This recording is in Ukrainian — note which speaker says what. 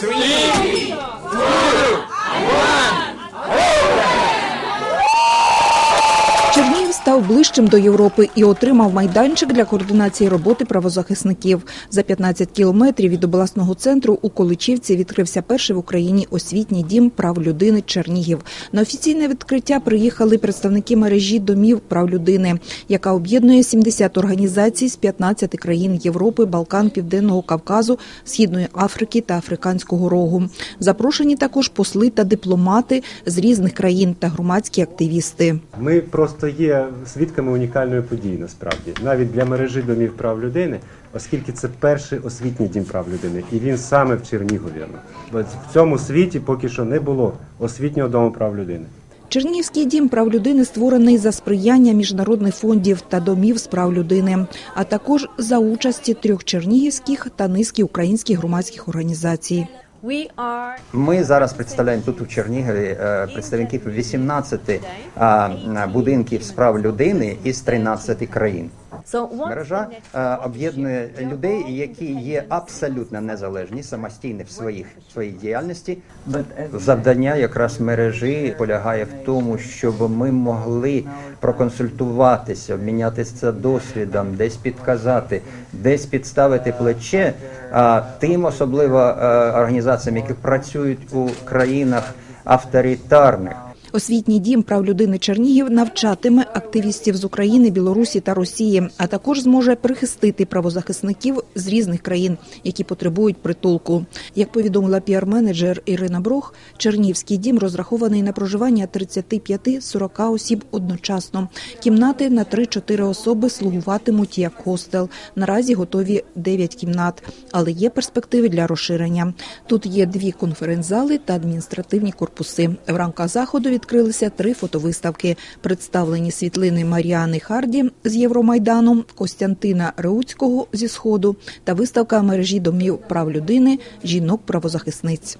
Speaker 1: Чернігів став ближчим до Європи і отримав майданчик для координації роботи правозахисників. За 15 кілометрів від обласного центру у Количівці відкрився перший в Україні освітній дім прав людини Чернігів. На офіційне відкриття приїхали представники мережі домів прав людини, яка об'єднує 70 організацій з 15 країн Європи, Балкан, Південного Кавказу, Східної Африки та Африканського Рогу. Запрошені також посли та дипломати з різних країн та громадські активісти.
Speaker 2: Ми просто є свідками унікальної події насправді, навіть для мережі домів прав людини, оскільки це перший освітній дім прав людини, і він саме в Чернігові. Бо в цьому світі поки що не було освітнього дому прав людини.
Speaker 1: Чернігівський дім прав людини створений за сприяння міжнародних фондів та домів з прав людини, а також за участі трьох чернігівських та низки українських громадських організацій.
Speaker 3: Ми зараз представляємо тут у Чернігові е, представників 18 будинків справ людини із 13 країн. Мережа е, об'єднує людей, які є абсолютно незалежні, самостійні в своїх в своїй діяльності. Завдання якраз мережі полягає в тому, щоб ми могли проконсультуватися, обмінятися досвідом, десь підказати, десь підставити плече а, тим, особливо е, організаціям, які працюють у країнах авторитарних.
Speaker 1: Освітній дім прав людини Чернігів навчатиме активістів з України, Білорусі та Росії, а також зможе прихистити правозахисників з різних країн, які потребують притулку. Як повідомила піар-менеджер Ірина Брох, Чернігівський дім розрахований на проживання 35-40 осіб одночасно. Кімнати на 3-4 особи слугуватимуть як хостел. Наразі готові 9 кімнат, але є перспективи для розширення. Тут є дві конференц-зали та адміністративні корпуси. В рамках заходу відкрилися три фотовиставки. Представлені світлини Маріани Харді з Євромайдану, Костянтина Реуцького зі Сходу та виставка мережі домів прав людини жінок-правозахисниць.